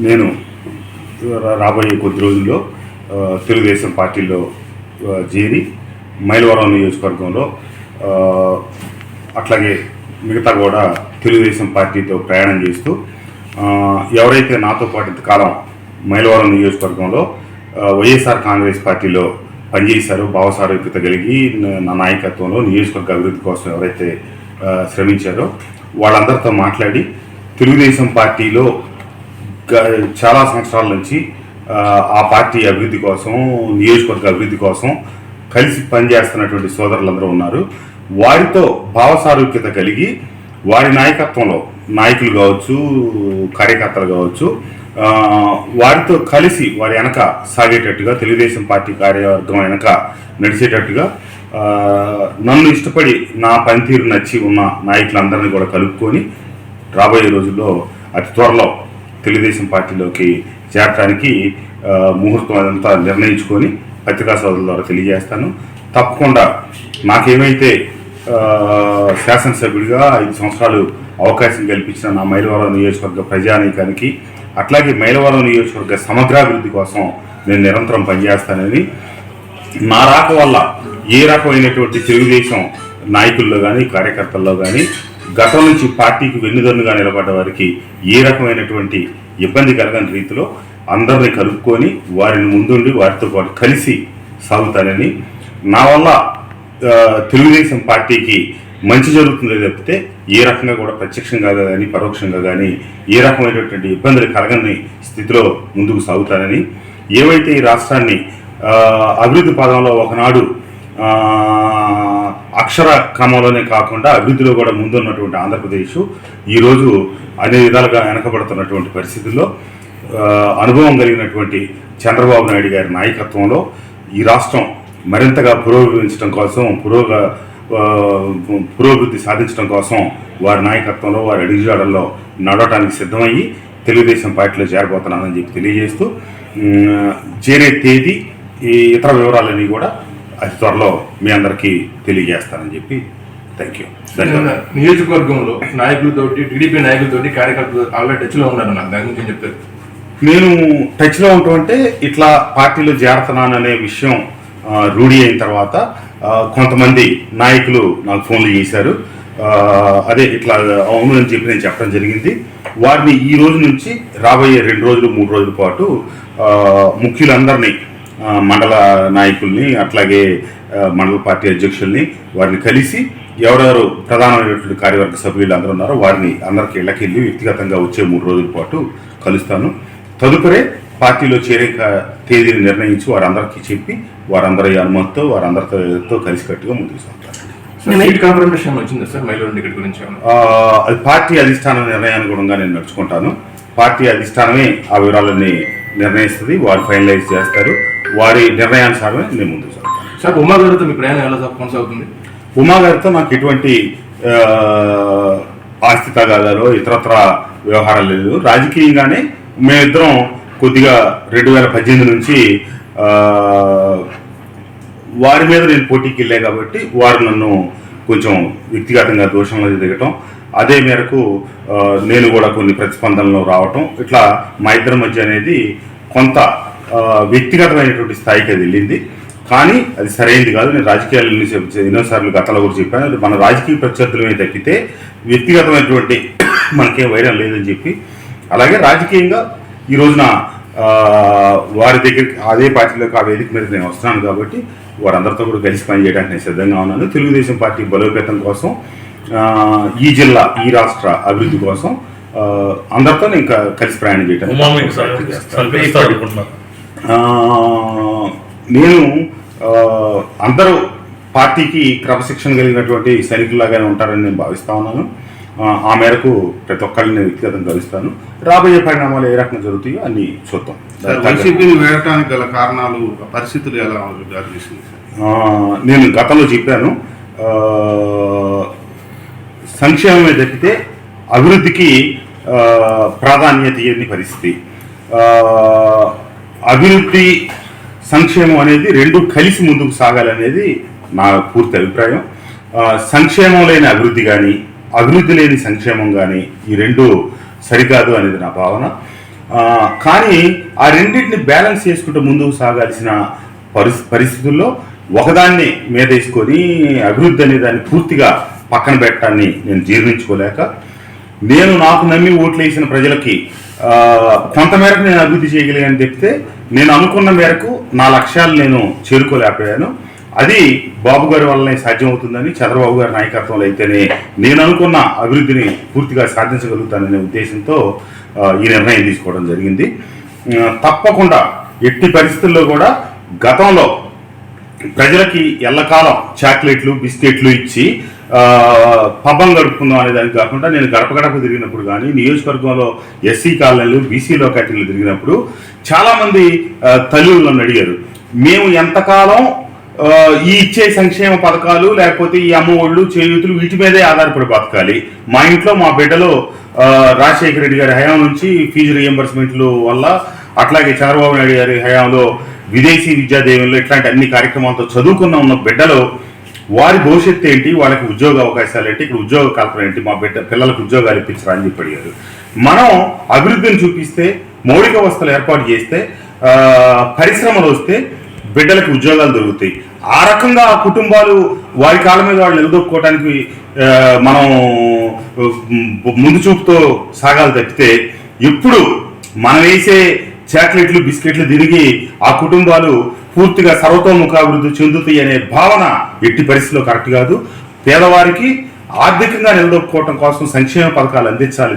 నేను రాబోయే కొద్ది రోజుల్లో తెలుగుదేశం పార్టీలో చేరి మైలవరం నియోజకవర్గంలో అట్లాగే మిగతా కూడా తెలుగుదేశం పార్టీతో ప్రయాణం చేస్తూ ఎవరైతే నాతో పాటు ఇంతకాలం మైలవరం నియోజకవర్గంలో వైఎస్ఆర్ కాంగ్రెస్ పార్టీలో పనిచేశారో భావసారూప్యత కలిగి నా- నాయకత్వంలో నియోజకవర్గ అభివృద్ధి కోసం ఎవరైతే శ్రమించారో వాళ్ళందరితో మాట్లాడి తెలుగుదేశం పార్టీలో చాలా సంవత్సరాల నుంచి ఆ, పార్టీ అభివృద్ధి కోసం నియోజకవర్గ అభివృద్ధి కోసం కలిసి పనిచేస్తున్నటువంటి సోదరులందరూ ఉన్నారు. వారితో భావసారూప్యత కలిగి వారి నాయకత్వంలో నాయకులు కావచ్చు కార్యకర్తలు కావచ్చు వారితో కలిసి వారి వెనక సాగేటట్టుగా తెలుగుదేశం పార్టీ కార్యవర్గం వెనక నడిచేటట్టుగా నన్ను ఇష్టపడి నా పనితీరు నచ్చి ఉన్న నాయకులందరినీ కూడా కలుపుకొని రాబోయే రోజుల్లో అతి త్వరలో తెలుగుదేశం పార్టీలోకి చేరటానికి ముహూర్తం అదంతా నిర్ణయించుకొని పత్రికా సోదరుల ద్వారా తెలియజేస్తాను. తప్పకుండా నాకేమైతే శాసనసభ్యుడిగా ఐదు సంవత్సరాలు అవకాశం కల్పించిన నా మైలవరం నియోజకవర్గ ప్రజానీకానికి అట్లాగే మైలవరం నియోజకవర్గ సమగ్రాభివృద్ధి కోసం నేను నిరంతరం పనిచేస్తానని నా రాక వల్ల ఏ రకమైనటువంటి తెలుగుదేశం నాయకుల్లో కానీ కార్యకర్తల్లో కానీ గతం నుంచి పార్టీకి వెన్నుదన్నుగా నిలబడ్డ వారికి ఏ రకమైనటువంటి ఇబ్బంది కలగని రీతిలో అందరిని కలుపుకొని వారిని ముందుండి వారితో పాటు కలిసి సాగుతానని నా వల్ల తెలుగుదేశం పార్టీకి మంచి జరుగుతుంది తప్పితే ఏ రకంగా కూడా ప్రత్యక్షంగా కానీ పరోక్షంగా కానీ ఏ రకమైనటువంటి ఇబ్బందులు కలగని స్థితిలో ముందుకు సాగుతానని ఏవైతే ఈ రాష్ట్రాన్ని అభివృద్ధి పదంలో ఒకనాడు అక్షర క్రమంలోనే కాకుండా అభివృద్ధిలో కూడా ముందున్నటువంటి ఆంధ్రప్రదేశ్ ఈరోజు అన్ని విధాలుగా వెనకబడుతున్నటువంటి పరిస్థితుల్లో అనుభవం కలిగినటువంటి చంద్రబాబు నాయుడు గారి నాయకత్వంలో ఈ రాష్ట్రం మరింతగా పురోగమించడం కోసం పురోగ పురోభివృద్ధి సాధించడం కోసం వారి నాయకత్వంలో వారి అడుగుజాడల్లో నడవటానికి సిద్ధమయ్యి తెలుగుదేశం పార్టీలో చేరబోతున్నానని చెప్పి తెలియజేస్తూ చేరే తేదీ ఈ ఇతర వివరాలన్నీ కూడా అతి త్వరలో మీ అందరికీ తెలియజేస్తానని చెప్పి థ్యాంక్ యూ ధన్యవాదాలు. నియోజకవర్గంలో నాయకులతోటి టీడీపీ నాయకులతోటి కార్యకర్తలు ఆల్రెడీ టచ్లో ఉన్నారు నాకు దాని గురించి చెప్తారు? నేను టచ్లో ఉండటం అంటే ఇట్లా పార్టీలో చేరుతున్నాననే విషయం ఆ, రూఢి అయిన తర్వాత కొంతమంది నాయకులు నాకు ఫోన్లు చేశారు. అదే ఇట్లా అవును అని చెప్పి నేను చెప్పడం జరిగింది. వారిని ఈ రోజు నుంచి రాబోయే రెండు రోజులు మూడు రోజుల పాటు ముఖ్యులందరినీ మండల నాయకుల్ని అట్లాగే మండల పార్టీ అధ్యక్షుల్ని వారిని కలిసి ఎవరెవరు ప్రధానమైనటువంటి కార్యవర్గ సభ్యులు అందరూ ఉన్నారో వారిని అందరికి ఇళ్ళకి వెళ్ళి వ్యక్తిగతంగా వచ్చే మూడు రోజుల పాటు కలుస్తాను. తదుపరి పార్టీలో చేరే తేదీని నిర్ణయించి వారందరికీ చెప్పి వారందరి అనుమతితో వారందరితో కలిసికట్టుగా ముందుకు? ఆ, అది పార్టీ అధిష్టానం నిర్ణయానుగుణంగా నేను నడుచుకుంటాను పార్టీ అధిష్టానమే ఆ వివరాలన్నీ నిర్ణయిస్తుంది. వారు ఫైనలైజ్ చేస్తారు. వారి నిర్ణయానుసారమే నేను ముందుకు సాగుతాను. సార్ ఉమా గారితో మీ ప్రయాణం ఎలా సాగు- కొనసాగుతుంది? ఉమా గారితో నాకు ఎటువంటి ఆస్తి తగాదాలో ఇతరత్ర వ్యవహారాలు లేదు. రాజకీయంగానే మేమిద్దరం కొద్దిగా రెండు వేల పద్దెనిమిది నుంచి వారి మీద నేను పోటీకి వెళ్ళా కాబట్టి వారు నన్ను కొంచెం వ్యక్తిగతంగా దోషంలో దిగటం అదే మేరకు నేను కూడా కొన్ని ప్రతిస్పందనలు రావటం ఇట్లా మా ఇద్దరి మధ్య అనేది కొంత వ్యక్తిగతమైనటువంటి స్థాయికి అది వెళ్ళింది. కానీ అది సరైనది కాదు. నేను రాజకీయాలు ఎన్ని చెప్- ఎన్నోసార్లు గతంలో కూడా చెప్పాను. అది మన రాజకీయ ప్రత్యర్థులమే తప్పితే వ్యక్తిగతమైనటువంటి మనకేం వైరం లేదని చెప్పి. అలాగే రాజకీయంగా ఈ రోజున వారి దగ్గరికి అదే పార్టీలోకి ఆ వేదిక మీద నేను వస్తున్నాను కాబట్టి వారందరితో కూడా కలిసి పనిచేయడానికి నేను సిద్ధంగా ఉన్నాను. తెలుగుదేశం పార్టీ బలోపేతం కోసం ఈ జిల్లా ఈ రాష్ట్ర అభివృద్ధి కోసం అందరితో నేను కలిసి ప్రయాణం చేయడానికి నేను అందరూ పార్టీకి క్రమశిక్షణ కలిగినటువంటి సైనికుల్లాగానే ఉంటారని నేను భావిస్తా ఉన్నాను. ఆ, మేరకు ప్రతి ఒక్కరిని నేను వ్యక్తిగతంగా కలుస్తాను రాబోయే పరిణామాలు ఏ రకంగా జరుగుతాయో అన్ని చూద్దాం. వైసీపీని వేయడానికి గల కారణాలు పరిస్థితులు ఎలా నేను గతంలో చెప్పాను. సంక్షేమమే తప్పితే అభివృద్ధికి ప్రాధాన్యత ఇవ్వని పరిస్థితి. అభివృద్ధి సంక్షేమం అనేది రెండు కలిసి ముందుకు సాగాలనేది నా పూర్తి అభిప్రాయం. సంక్షేమం లేని అభివృద్ధి కానీ అభివృద్ధి లేని సంక్షేమం కానీ ఈ రెండు సరికాదు అనేది నా భావన. కానీ ఆ రెండింటిని బ్యాలెన్స్ చేసుకుంటూ ముందుకు సాగాల్సిన పరిస్థి పరిస్థితుల్లో ఒకదాన్ని మీద వేసుకొని అభివృద్ధి అనే దాన్ని పూర్తిగా పక్కన పెట్టడాన్ని నేను జీర్ణించుకోలేక నేను నాకు నమ్మి ఓట్లు వేసిన ప్రజలకి కొంతమేరకు నేను అభివృద్ధి చేయగలిగాను చెప్తే నేను అనుకున్న మేరకు నా లక్ష్యాలు నేను చేరుకోలేకపోయాను. అది బాబు గారి వల్లనే సాధ్యమవుతుందని చంద్రబాబు గారి నాయకత్వంలో అయితేనే నేను అనుకున్న అభివృద్ధిని పూర్తిగా సాధించగలుగుతాననే ఉద్దేశంతో ఈ నిర్ణయం తీసుకోవడం జరిగింది. తప్పకుండా ఎట్టి పరిస్థితుల్లో కూడా గతంలో ప్రజలకి ఎల్లకాలం చాక్లెట్లు బిస్కెట్లు ఇచ్చి పబ్బం గడుపుకుందాం అనే దానికి కాకుండా నేను గడప గడప తిరిగినప్పుడు కానీ నియోజకవర్గంలో ఎస్సీ కాలనీలు బీసీ లోకాటిలు తిరిగినప్పుడు చాలామంది ఆ, తల్లులు నన్ను అడిగారు మేము ఎంతకాలం ఈ ఇచ్చే సంక్షేమ పథకాలు లేకపోతే ఈ అమ్మఒళ్ళు చేయూతులు వీటి మీదే ఆధారపడి బతకాలి? మా ఇంట్లో మా బిడ్డలో రాజశేఖర రెడ్డి గారి హయాం నుంచి ఫీజు రియంబర్స్మెంట్లు వల్ల అట్లాగే చంద్రబాబు నాయుడు గారి హయాంలో విదేశీ విద్యాదేవులు ఇట్లాంటి అన్ని కార్యక్రమాలతో చదువుకున్న ఉన్న బిడ్డలో వారి భవిష్యత్తు ఏంటి? వాళ్ళకి ఉద్యోగ అవకాశాలు ఏంటి? ఇక్కడ ఉద్యోగ కల్పన ఏంటి? మా బిడ్డ పిల్లలకు ఉద్యోగాలు ఇప్పించరా అని చెప్పి అడిగారు. మనం అభివృద్ధిని చూపిస్తే మౌలిక వ్యవస్థలు ఏర్పాటు చేస్తే పరిశ్రమలు వస్తే బిడ్డలకు ఉద్యోగాలు దొరుకుతాయి. ఆ రకంగా ఆ కుటుంబాలు వారి కాళ్ళ మీద వాళ్ళు నిలదొక్కుకోవడానికి మనం ముందు చూపుతో సాగాలి తప్పితే ఎప్పుడు మనం వేసే చాక్లెట్లు బిస్కెట్లు తిరిగి ఆ కుటుంబాలు పూర్తిగా సర్వతోముఖాభివృద్ధి చెందుతాయి అనే భావన ఎట్టి పరిస్థితిలో కరెక్ట్ కాదు. పేదవారికి ఆర్థికంగా నిలదొక్కుకోవటం కోసం సంక్షేమ పథకాలు అందించాలి.